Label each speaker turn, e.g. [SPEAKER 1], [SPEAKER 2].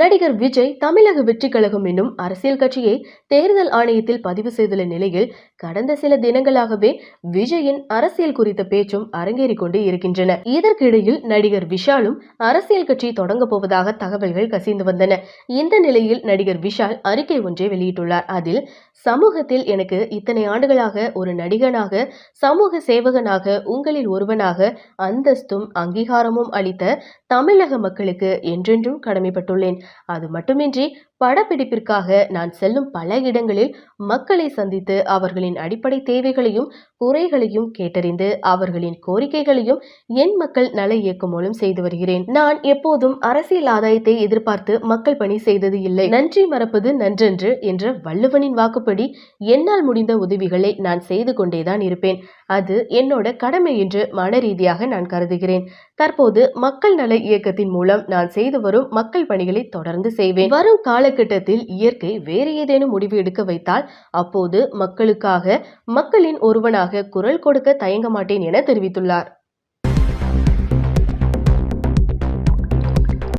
[SPEAKER 1] நடிகர் விஜய் தமிழக வெற்றி கழகம் என்னும் அரசியல் கட்சியை தேர்தல் ஆணையத்தில் பதிவு செய்துள்ள நிலையில் கடந்த சில தினங்களாகவே விஜயின் அரசியல் குறித்த பேச்சும் அரங்கேறிக் கொண்டு இருக்கின்றன. இதற்கிடையில் நடிகர் விஷாலும் அரசியல் கட்சி தொடங்கப் போவதாக தகவல்கள் கசிந்து வந்தன. இந்த நிலையில் நடிகர் விஷால் அறிக்கை ஒன்றை வெளியிட்டுள்ளார். அதில் சமூகத்தில் எனக்கு இத்தனை ஆண்டுகளாக ஒரு நடிகனாக சமூக சேவகனாக உங்களில் ஒருவனாக அந்தஸ்தும் அங்கீகாரமும் அளித்த தமிழக மக்களுக்கு என்றென்றும் கடமைப்பட்டுள்ளேன். அது மட்டுமின்றி படப்பிடிப்பிற்காக நான் செல்லும் பல இடங்களில் மக்களை சந்தித்து அவர்களின் அடிப்படை தேவைகளையும் குறைகளையும் கேட்டறிந்து அவர்களின் கோரிக்கைகளையும் என் மக்கள் நல இயக்கம் மூலம் செய்து வருகிறேன். நான் எப்போதும் அரசியல் ஆதாயத்தை எதிர்பார்த்து மக்கள் பணி செய்தது இல்லை. நன்றி மறப்பது நன்றன்று என்ற வள்ளுவனின் வாக்குப்படி என்னால் முடிந்த உதவிகளை நான் செய்து கொண்டேதான் இருப்பேன். அது என்னோட கடமை என்று மன ரீதியாக நான் கருதுகிறேன். தற்போது மக்கள் நல இயக்கத்தின் மூலம் நான் செய்து வரும் மக்கள் பணிகளை தொடர்ந்து செய்வேன். வரும் கால காலகட்டத்தில் இயற்கை வேறு ஏதேனும் முடிவு எடுக்க வைத்தால் அப்போது மக்களுக்காக மக்களின் ஒருவனாக குரல் கொடுக்க தயங்க மாட்டேன் என தெரிவித்துள்ளார்.